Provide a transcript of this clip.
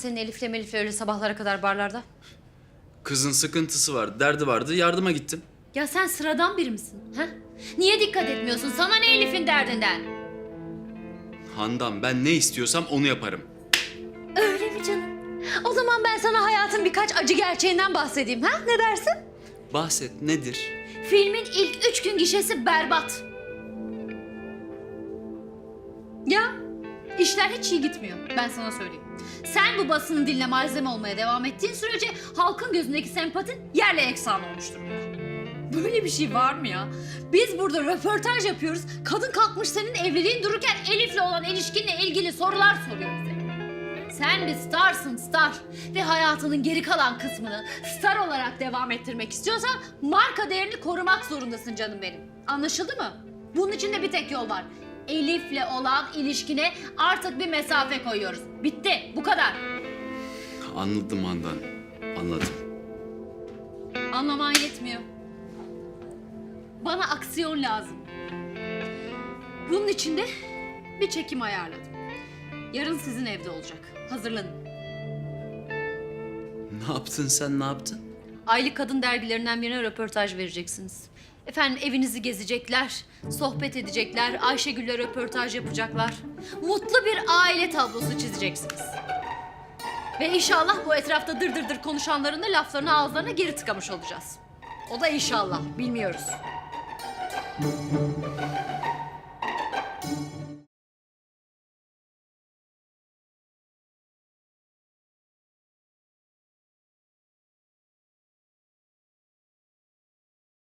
senin Elif'le Melif'le öyle sabahlara kadar barlarda? Kızın sıkıntısı vardı, derdi vardı. Yardıma gittim. Ya sen sıradan biri misin? Ha? Niye dikkat etmiyorsun? Sana ne Elif'in derdinden? Handan ben ne istiyorsam onu yaparım. Öyle mi canım? O zaman ben sana hayatın birkaç acı gerçeğinden bahsedeyim ha? Ne dersin? Bahset nedir? Filmin ilk üç gün gişesi berbat. Ya işler hiç iyi gitmiyor ben sana söyleyeyim. Sen bu basının diline malzeme olmaya devam ettiğin sürece halkın gözündeki sempatin yerle eksan olmuş durumda. Böyle bir şey var mı ya? Biz burada röportaj yapıyoruz. Kadın kalkmış senin evliliğin dururken Elif'le olan ilişkinle ilgili sorular soruyor bize. Sen bir starsın star ve hayatının geri kalan kısmını star olarak devam ettirmek istiyorsan marka değerini korumak zorundasın canım benim. Anlaşıldı mı? Bunun için de bir tek yol var. Elif'le olan ilişkine artık bir mesafe koyuyoruz. Bitti. Bu kadar. Anladım Handan. Anladım. Anlaman yetmiyor. Bana aksiyon lazım. Bunun için de bir çekim ayarladım. Yarın sizin evde olacak. Hazırlanın. Ne yaptın sen ne yaptın? Aylık kadın dergilerinden birine röportaj vereceksiniz. Efendim evinizi gezecekler, sohbet edecekler, Ayşegül'le röportaj yapacaklar. Mutlu bir aile tablosu çizeceksiniz. Ve inşallah bu etrafta dır dır dır konuşanların da laflarını ağızlarına geri tıkamış olacağız. O da inşallah, bilmiyoruz.